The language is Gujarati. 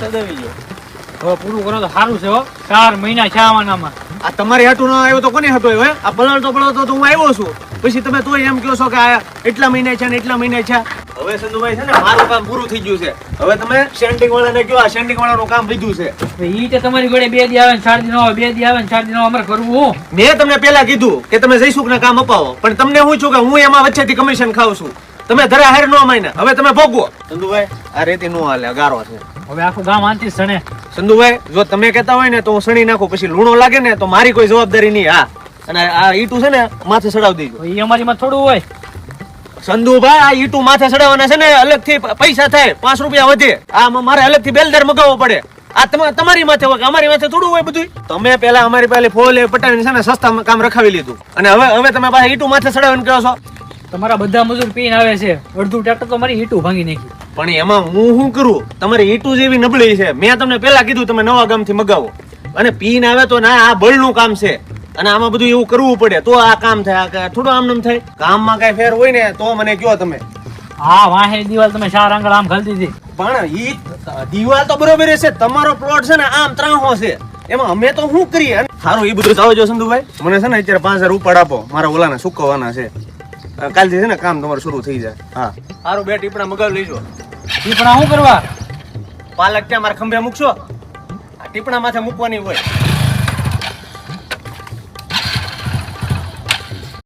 સદાવી જો હવે પૂરું કરો તો સારું છે હો. ચાર મહિના છે આવાનામાં આ તમારી હાટુ ન આવ્યો તો કોને હતો હવે હે? આ પલળતો પલળતો તો હું આવ્યો છું. પછી તમે તોય એમ કહો છો કે આ એટલા મહિના છે ને એટલા મહિના છે. હવે સંધુભાઈ છે ને મારું કામ પૂરું થઈ ગયું છે. હવે તમે સેન્ડિંગ વાળાને કહો આ સેન્ડિંગ વાળાનું કામ લીધું છે. ઈ તે તમારી જોડે બે દી આવે ને ચાર દિન આવે બે દી આવે ને ચાર દિન આવે. અમારે કરવું હું? મેં તમને પેલા કીધું કે તમે જયસુખ કામ અપાવો પણ તમને હું છું કે હું એમાં વચ્ચેથી કમિશન ખાઉં છું. તમે ધરા હાર નો માયના હવે તમે ભોગવો. સંધુભાઈ આ રેતી નો હાલે ગારો છે. હવે આખું ગામ આંતી સણે. સંધુભાઈ જો તમે કહેતા હોય ને તો હું સણી નાખું પછી લૂણો લાગે ને તો મારી કોઈ જવાબદારી નહીં હા. અને આ ઈટું છે ને માથે ચડાવી દેજો. અમારી માં થોડું હોય. સંધુભાઈ આ ઈટું માથે ચડાવવાના છે ને અલગથી પૈસા થાય પાંચ રૂપિયા વધે. આ મારે અલગથી બેલદાર મગાવવો પડે. આ તમા- તમારી માથે હોય અમારી માથે થોડું હોય બધું તમે પેલા અમારી પાસે ફોલે પટાવીને છે ને સસ્તા કામ રખાવી લીધું. અને હવે હવે તમે પાછા ઈટું માથે ચડાવીને કહો છો? તમારા બધા મજૂર પીન આવે છે. અડધું ટ્રેક્ટર તો મારી હીટું ભાંગી નાખી પણ એમાં હું શું કરું? તમારી ઈટું જેવી નબળી છે. મેં તમને પેલા કીધું તમે નવા ગામથી મગાવો. અને પીન આવે તો ના આ બળનું કામ છે. અને આમાં બધું એવું કરવું પડે તો આ કામ થાય થોડું આમ નામ થાય. કામમાં કઈ ફેર હોય ને તો મને કયો તમે. હા વાહે દિવાલ તમે ચાર આંગળ આમ ખાલી દીધી. પણ ઈ દિવાલ તો બરોબર છે. તમારો પ્લોટ છે ને આમ ત્રાહો છે. એમાં અમે તો શું કરીએ? સારું એ બધું જાવ જો સંધુભાઈ. મને છે ને અત્યારે પાંચ હજાર ઉપાડ આપો. મારા ઓલાને સુકવવાના છે. કાલથી છે ને કામ તમારું શરૂ થઈ જાય. હા. સારું બે ટીપણા મગાવી લેજો. પણ શું કરવા? પાલક ત્યાં મારા ખંભે મૂકશો? આ ટીપણા માથે મૂકવાની હોય.